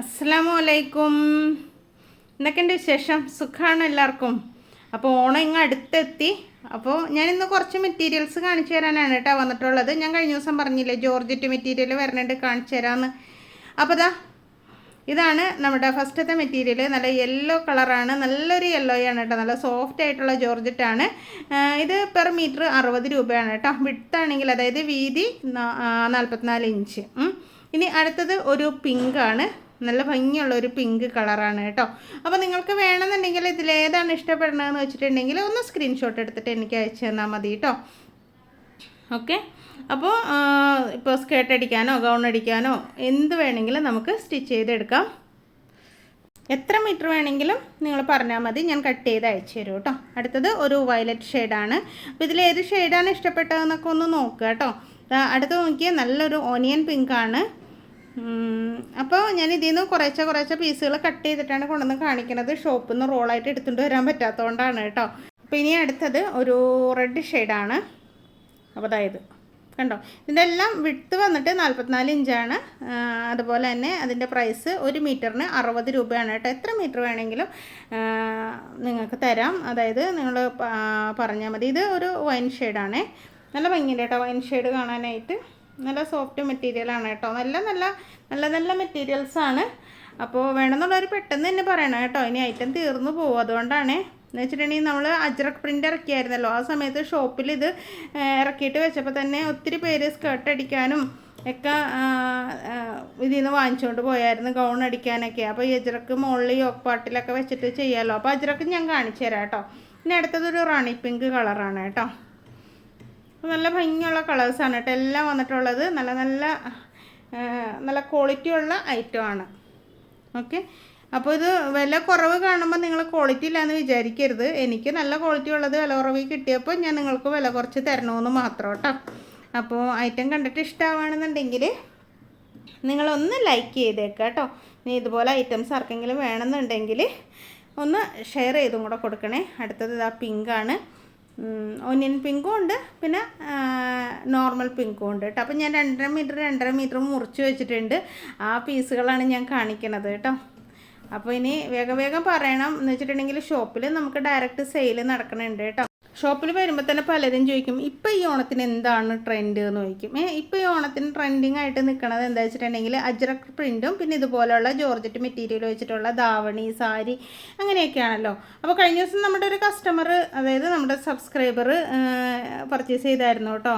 അസ്സാമു അലൈക്കും എന്തൊക്കെയുണ്ട് വിശേഷം? സുഖമാണ് എല്ലാവർക്കും. അപ്പോൾ ഓണം ഇങ്ങ് അടുത്തെത്തി. അപ്പോൾ ഞാൻ ഞാനിന്ന് കുറച്ച് മെറ്റീരിയൽസ് കാണിച്ചു തരാനാണ് കേട്ടോ വന്നിട്ടുള്ളത്. ഞാൻ കഴിഞ്ഞ ദിവസം പറഞ്ഞില്ലേ ജോർജറ്റ് മെറ്റീരിയൽ വരണുണ്ട് കാണിച്ചു തരാമെന്ന് അപ്പോൾ ദാ ഇതാണ് നമ്മുടെ ഫസ്റ്റത്തെ മെറ്റീരിയൽ നല്ല യെല്ലോ കളറാണ് നല്ലൊരു യെല്ലോയാണ് കേട്ടോ. നല്ല സോഫ്റ്റ് ആയിട്ടുള്ള ജോർജറ്റാണ് ഇത് പെർ മീറ്റർ അറുപത് രൂപയാണ് കേട്ടോ. വിട്ടാണെങ്കിൽ അതായത് വീതി നാൽപ്പത്തിനാല് ഇഞ്ച് ഇനി അടുത്തത് ഒരു പിങ്കാണ് നല്ല ഭംഗിയുള്ള ഒരു പിങ്ക് കളറാണ് കേട്ടോ. അപ്പോൾ നിങ്ങൾക്ക് വേണമെന്നുണ്ടെങ്കിൽ ഇതിലേതാണ് ഇഷ്ടപ്പെടുന്നതെന്ന് വെച്ചിട്ടുണ്ടെങ്കിൽ ഒന്ന് സ്ക്രീൻഷോട്ട് എടുത്തിട്ട് എനിക്ക് അയച്ചു തന്നാൽ മതി കേട്ടോ. ഓക്കെ അപ്പോൾ ഇപ്പോൾ സ്കേർട്ട് അടിക്കാനോ ഗൗൺ അടിക്കാനോ എന്ത് വേണമെങ്കിലും നമുക്ക് സ്റ്റിച്ച് ചെയ്തെടുക്കാം. എത്ര മീറ്റർ വേണമെങ്കിലും നിങ്ങൾ പറഞ്ഞാൽ മതി ഞാൻ കട്ട് ചെയ്ത് അയച്ചു തരും കേട്ടോ. അടുത്തത് ഒരു വയലറ്റ് ഷെയ്ഡാണ് അപ്പോൾ ഇതിൽ ഏത് ഷെയ്ഡാണ് ഇഷ്ടപ്പെട്ടതെന്നൊക്കെ ഒന്ന് നോക്കുക കേട്ടോ. അടുത്ത് നോക്കിയാൽ നല്ലൊരു ഓനിയൻ പിങ്കാണ് അപ്പോൾ ഞാൻ ഇതിൽ നിന്ന് കുറേശ്ശെ കുറേശ്ശെ പീസുകൾ കട്ട് ചെയ്തിട്ടാണ് കൊണ്ടുവന്ന് കാണിക്കുന്നത് ഷോപ്പിൽ നിന്ന് റോളായിട്ട് എടുത്തുകൊണ്ട് വരാൻ പറ്റാത്തതുകൊണ്ടാണ് കേട്ടോ. അപ്പോൾ ഇനി അടുത്തത് ഒരു റെഡ് ഷെയ്ഡാണ് അപ്പോൾ അതായത് കണ്ടോ? ഇതിന്റെ എല്ലാം വിട്ട് വന്നിട്ട് നാൽപ്പത്തിനാല് ഇഞ്ചാണ് അതുപോലെ തന്നെ അതിന്റെ പ്രൈസ് ഒരു മീറ്ററിന് അറുപത് രൂപയാണ് കേട്ടോ. എത്ര മീറ്റർ വേണമെങ്കിലും നിങ്ങൾക്ക് തരാം. അതായത് നിങ്ങൾ പറഞ്ഞാൽ മതി. ഇത് ഒരു വൈൻ ഷെയ്ഡാണേ നല്ല ഭംഗിയുണ്ട് കേട്ടോ വൈൻ ഷെയ്ഡ് കാണാനായിട്ട്. നല്ല സോഫ്റ്റ് മെറ്റീരിയൽ ആണ് കേട്ടോ. നല്ല നല്ല നല്ല നല്ല മെറ്റീരിയൽസ് ആണ്. അപ്പോൾ വേണമെന്നുള്ളവർ പെട്ടെന്ന് തന്നെ പറയണം കേട്ടോ. ഇനി ഐറ്റം തീർന്നു പോകും. അതുകൊണ്ടാണ് എന്ന് വെച്ചിട്ടുണ്ടെങ്കിൽ നമ്മൾ അജ്രക് പ്രിന്റ് ഇറക്കിയായിരുന്നല്ലോ. ആ സമയത്ത് ഷോപ്പിൽ ഇത് ഇറക്കിയിട്ട് വെച്ചപ്പോൾ തന്നെ ഒത്തിരി പേര് സ്കേർട്ട് അടിക്കാനും ഒക്കെ ഇതിൽ നിന്ന് വാങ്ങിച്ചുകൊണ്ട് പോയായിരുന്നു ഗൗൺ അടിക്കാനൊക്കെ. അപ്പോൾ ഈ അജ്രക്ക് മുകളിൽ യോക്ക് പാട്ടിലൊക്കെ വെച്ചിട്ട് ചെയ്യാമല്ലോ അപ്പോൾ അജ്രക്ക് ഞാൻ കാണിച്ചു തരാം കേട്ടോ. ഇനി അടുത്തതൊരു റാണി പിങ്ക് കളറാണ് കേട്ടോ. നല്ല ഭംഗിയുള്ള കളേഴ്സാണ് കേട്ടോ. എല്ലാം വന്നിട്ടുള്ളത് നല്ല നല്ല നല്ല ക്വാളിറ്റി ഉള്ള ഐറ്റമാണ് ഓക്കെ? അപ്പോൾ ഇത് വില കുറവ് കാണുമ്പോൾ നിങ്ങൾ ക്വാളിറ്റി ഇല്ലയെന്ന് വിചാരിക്കരുത്. എനിക്ക് നല്ല ക്വാളിറ്റി ഉള്ളത് വില കുറവ് കിട്ടിയപ്പോൾ ഞാൻ നിങ്ങൾക്ക് വില കുറച്ച് തരണമെന്ന് മാത്രം കേട്ടോ. അപ്പോൾ ഐറ്റം കണ്ടിട്ട് ഇഷ്ടമാണെന്നുണ്ടെങ്കിൽ നിങ്ങളൊന്ന് ലൈക്ക് ചെയ്തേക്കുക കേട്ടോ. ഇനി ഇതുപോലെ ഐറ്റംസ് ആർക്കെങ്കിലും വേണമെന്നുണ്ടെങ്കിൽ ഒന്ന് ഷെയർ ചെയ്തും കൂടെ കൊടുക്കണേ. അടുത്തത് ഇതാ പിങ്കാണ് ഒനിയൻ പിങ്കും ഉണ്ട് പിന്നെ നോർമൽ പിങ്കും ഉണ്ട് കേട്ടോ. അപ്പോൾ ഞാൻ രണ്ടര മീറ്റർ രണ്ടര മീറ്റർ മുറിച്ച് വെച്ചിട്ടുണ്ട്. ആ പീസുകളാണ് ഞാൻ കാണിക്കണത് കേട്ടോ. അപ്പോൾ ഇനി വേഗം വേഗം പറയണം എന്ന് വെച്ചിട്ടുണ്ടെങ്കിൽ ഷോപ്പിൽ നമുക്ക് ഡയറക്റ്റ് സെയിൽ നടക്കണുണ്ട് കേട്ടോ. ഷോപ്പിൽ വരുമ്പോൾ തന്നെ പലരും ചോദിക്കും ഇപ്പോൾ ഈ ഓണത്തിന് എന്താണ് ട്രെൻഡ് എന്ന് ചോദിക്കും. ഏ ഇപ്പോൾ ഈ ഓണത്തിന് ട്രെൻഡിങ് ആയിട്ട് നിൽക്കുന്നത് എന്താ വെച്ചിട്ടുണ്ടെങ്കിൽ അജ്രക് പ്രിന്റും പിന്നെ ഇതുപോലെയുള്ള ജോർജറ്റ് മെറ്റീരിയൽ വെച്ചിട്ടുള്ള ധാവണി സാരി അങ്ങനെയൊക്കെയാണല്ലോ. അപ്പോൾ കഴിഞ്ഞ ദിവസം നമ്മുടെ ഒരു കസ്റ്റമർ അതായത് നമ്മുടെ സബ്സ്ക്രൈബർ പർച്ചേസ് ചെയ്തായിരുന്നു കേട്ടോ.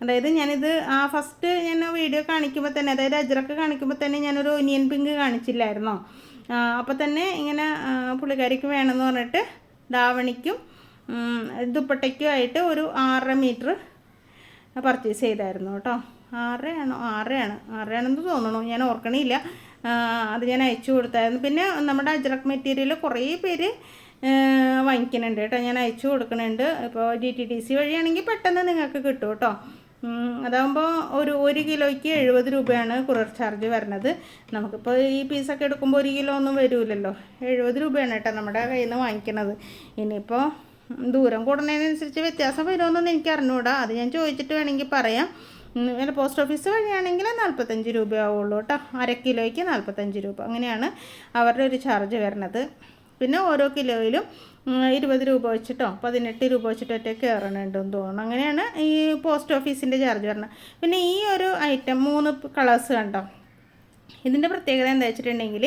അതായത് ഞാനിത് ആ ഫസ്റ്റ് ഞാൻ വീഡിയോ കാണിക്കുമ്പോൾ തന്നെ അതായത് അജ്രക്ക് കാണിക്കുമ്പോൾ തന്നെ ഞാനൊരു ഒനിയൻ പിങ്ക് കാണിച്ചില്ലായിരുന്നോ? അപ്പോൾ തന്നെ ഇങ്ങനെ പുള്ളിക്കാരിക്ക് വേണമെന്ന് പറഞ്ഞിട്ട് ധാവണിക്കും ഉം, ദുപ്പട്ടയ്ക്കും ആയിട്ട് ഒരു ആറര മീറ്റർ പർച്ചേസ് ചെയ്തായിരുന്നു കേട്ടോ. ആറരയാണോ? ആറരയാണ്. ആറരയാണെന്ന് തോന്നണു ഞാൻ ഓർക്കണില്ല. അത് ഞാൻ അയച്ചു കൊടുത്തായിരുന്നു. പിന്നെ നമ്മുടെ അജ്രക് മെറ്റീരിയൽ കുറേ പേര് വാങ്ങിക്കുന്നുണ്ട് കേട്ടോ. ഞാൻ അയച്ചു കൊടുക്കുന്നുണ്ട്. ഇപ്പോൾ ജി ടി ടി സി വഴിയാണെങ്കിൽ പെട്ടെന്ന് നിങ്ങൾക്ക് കിട്ടും കേട്ടോ. അതാകുമ്പോൾ ഒരു ഒരു കിലോയ്ക്ക് എഴുപത് രൂപയാണ് കുറർ ചാർജ് വരുന്നത്. നമുക്കിപ്പോൾ ഈ പീസൊക്കെ എടുക്കുമ്പോൾ ഒരു കിലോ ഒന്നും വരില്ലല്ലോ എഴുപത് രൂപയാണ് കേട്ടോ നമ്മുടെ കയ്യിൽ നിന്ന് വാങ്ങിക്കുന്നത് ഇനിയിപ്പോൾ ദൂരം കൂടുന്നതിനനുസരിച്ച് വ്യത്യാസം വരുമെന്നൊന്നും എനിക്ക് അറിഞ്ഞൂടാ. അത് ഞാൻ ചോദിച്ചിട്ട് വേണമെങ്കിൽ പറയാം. പിന്നെ പോസ്റ്റ് ഓഫീസ് വഴിയാണെങ്കിൽ നാൽപ്പത്തഞ്ച് രൂപ ആവുള്ളൂ കേട്ടോ. അര കിലോയ്ക്ക് നാൽപ്പത്തഞ്ച് രൂപ. അങ്ങനെയാണ് അവരുടെ ഒരു ചാർജ് വരുന്നത്. പിന്നെ ഓരോ കിലോയിലും ഇരുപത് രൂപ വെച്ചിട്ടോ പതിനെട്ട് രൂപ വെച്ചിട്ടോ ഒറ്റ കയറണുണ്ടെന്ന് തോന്നുന്നു. അങ്ങനെയാണ് ഈ പോസ്റ്റ് ഓഫീസിന്റെ ചാർജ് വരുന്നത്. പിന്നെ ഈ ഒരു ഐറ്റം മൂന്ന് കളേഴ്സ് കണ്ടോ? ഇതിന്റെ പ്രത്യേകത എന്താ വെച്ചിട്ടുണ്ടെങ്കിൽ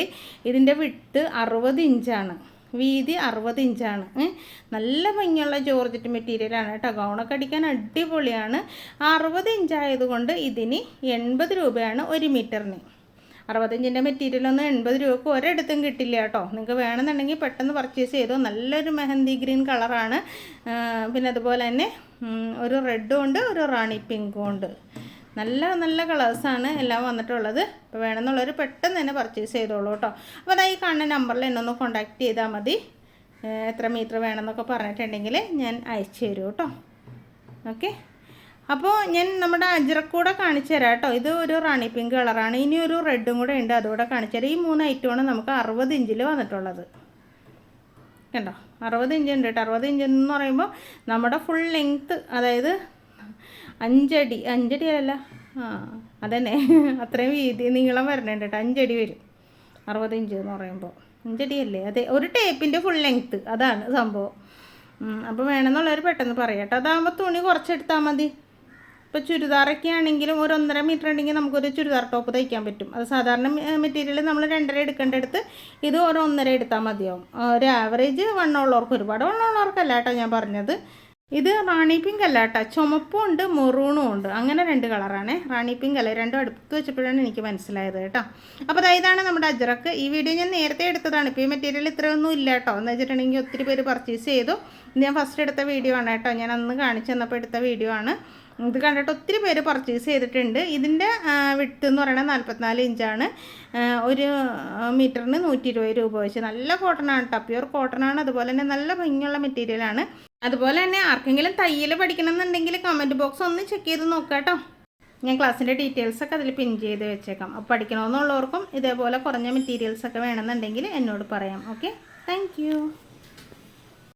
ഇതിന്റെ വിട്ട് അറുപത് ഇഞ്ചാണ് വീതി അറുപത് ഇഞ്ചാണ്. നല്ല ഭംഗിയുള്ള ജോർജറ്റ് മെറ്റീരിയലാണ് കേട്ടോ. ഗൗണൊക്കെ അടിക്കാൻ അടിപൊളിയാണ്. അറുപത് ഇഞ്ചായതുകൊണ്ട് ഇതിന് എൺപത് രൂപയാണ് ഒരു മീറ്ററിന്. അറുപത്തഞ്ചിന്റെ മെറ്റീരിയലൊന്നും എൺപത് രൂപക്ക് ഒരിടത്തും കിട്ടില്ല കേട്ടോ. നിങ്ങൾക്ക് വേണമെന്നുണ്ടെങ്കിൽ പെട്ടെന്ന് പർച്ചേസ് ചെയ്തോ. നല്ലൊരു മെഹന്തി ഗ്രീൻ കളറാണ്. പിന്നെ അതുപോലെ തന്നെ ഒരു റെഡും ഉണ്ട് ഒരു റാണി പിങ്കും ഉണ്ട്. നല്ല നല്ല കളേഴ്സാണ് എല്ലാം വന്നിട്ടുള്ളത്. അപ്പോൾ വേണമെന്നുള്ളവർ പെട്ടെന്ന് തന്നെ പർച്ചേസ് ചെയ്തോളൂ കേട്ടോ. അപ്പോൾ അതാ ഈ കാണുന്ന നമ്പറിൽ എന്നെ ഒന്ന് കോൺടാക്റ്റ് ചെയ്താൽ മതി. എത്ര മീറ്റർ വേണമെന്നൊക്കെ പറഞ്ഞിട്ടുണ്ടെങ്കിൽ ഞാൻ അയച്ചു തരും കേട്ടോ. ഓക്കെ അപ്പോൾ ഞാൻ നമ്മുടെ അജ്രക്കൂടെ കാണിച്ചു തരാം കേട്ടോ. ഇത് ഒരു റാണി പിങ്ക് കളറാണ് ഇനി ഒരു റെഡും കൂടെ ഉണ്ട്. അതുകൂടെ കാണിച്ചു തരാം. ഈ മൂന്ന് ഐറ്റമാണ് നമുക്ക് അറുപത് ഇഞ്ചിൽ വന്നിട്ടുള്ളത്. കണ്ടോ? അറുപത് ഇഞ്ച് ഉണ്ട് കേട്ടോ. അറുപത് ഇഞ്ച് എന്ന് പറയുമ്പോൾ നമ്മുടെ ഫുൾ ലെങ്ത്ത് അതായത് അഞ്ചടി അഞ്ചടി അല്ല. ആ അതന്നെ. അത്രയും വീതി നീളം വരണുണ്ട് കേട്ടോ അഞ്ചടി വരും. അറുപത് ഇഞ്ച് എന്ന് പറയുമ്പോൾ അഞ്ചടിയല്ലേ? അതെ ഒരു ടേപ്പിന്റെ ഫുൾ ലെങ്ത്ത് അതാണ് സംഭവം. അപ്പോൾ വേണമെന്നുള്ളവർ പെട്ടെന്ന് പറയാം കേട്ടോ അതാകുമ്പോൾ തുണി കുറച്ചെടുത്താൽ മതി. ഇപ്പോൾ ചുരിദാറൊക്കെ ആണെങ്കിലും ഒരു ഒന്നര മീറ്റർ ഉണ്ടെങ്കിൽ നമുക്കൊരു ചുരിദാർ ടോപ്പ് തയ്ക്കാൻ പറ്റും. അത് സാധാരണ മെറ്റീരിയൽ നമ്മൾ രണ്ടര എടുക്കേണ്ടടുത്ത് ഇത് ഒരു ഒന്നര എടുത്താൽ മതിയാവും. ഒരു ആവറേജ് വണ്ണമുള്ളവർക്ക് ഒരുപാട് വണ്ണമുള്ളവർക്കല്ല കേട്ടോ ഞാൻ പറഞ്ഞത്. ഇത് റാണി പിങ്ക് അല്ല കേട്ടോ. ചുമപ്പും ഉണ്ട് മെറൂണും ഉണ്ട്. അങ്ങനെ രണ്ട് കളറാണ് റാണി പിങ്ക് അല്ല? രണ്ടും അടുത്ത് വെച്ചപ്പോഴാണ് എനിക്ക് മനസ്സിലായത് കേട്ടോ. അപ്പോൾ ഇതാണ് നമ്മുടെ അജ്രക്ക്. ഈ വീഡിയോ ഞാൻ നേരത്തെ എടുത്തതാണ്. ഇപ്പോൾ ഈ മെറ്റീരിയൽ ഇത്രയൊന്നും ഇല്ല കേട്ടോ. എന്ന് വെച്ചിട്ടുണ്ടെങ്കിൽ ഒത്തിരി പേര് പർച്ചേസ് ചെയ്തു. ഞാൻ ഫസ്റ്റ് എടുത്ത വീഡിയോ ആണ് കേട്ടോ. ഞാൻ അന്ന് കാണിച്ചു തന്നപ്പോൾ എടുത്ത വീഡിയോ ആണ്. ഇത് കണ്ടിട്ട് ഒത്തിരി പേര് പർച്ചേസ് ചെയ്തിട്ടുണ്ട്. ഇതിന്റെ വിട്ട് എന്ന് പറയുന്നത് നാൽപ്പത്തിനാല് ഇഞ്ചാണ് ഒരു മീറ്ററിന് നൂറ്റി ഇരുപത് രൂപ വെച്ച്. നല്ല കോട്ടൺ ആണ് കേട്ടോ. പ്യൂർ കോട്ടൺ ആണ്. അതുപോലെ തന്നെ നല്ല ഭംഗിയുള്ള മെറ്റീരിയലാണ് അതുപോലെ തന്നെ ആർക്കെങ്കിലും തയ്യൽ പഠിക്കണം എന്നുണ്ടെങ്കിൽ കമന്റ് ബോക്സ് ഒന്ന് ചെക്ക് ചെയ്ത് നോക്കാം കേട്ടോ. ഞാൻ ക്ലാസ്സിന്റെ ഡീറ്റെയിൽസൊക്കെ അതിൽ പിൻ ചെയ്ത് വെച്ചേക്കാം. അപ്പോൾ പഠിക്കണമെന്നുള്ളവർക്കും ഇതേപോലെ കുറഞ്ഞ മെറ്റീരിയൽസൊക്കെ വേണമെന്നുണ്ടെങ്കിൽ എന്നോട് പറയാം. Okay thank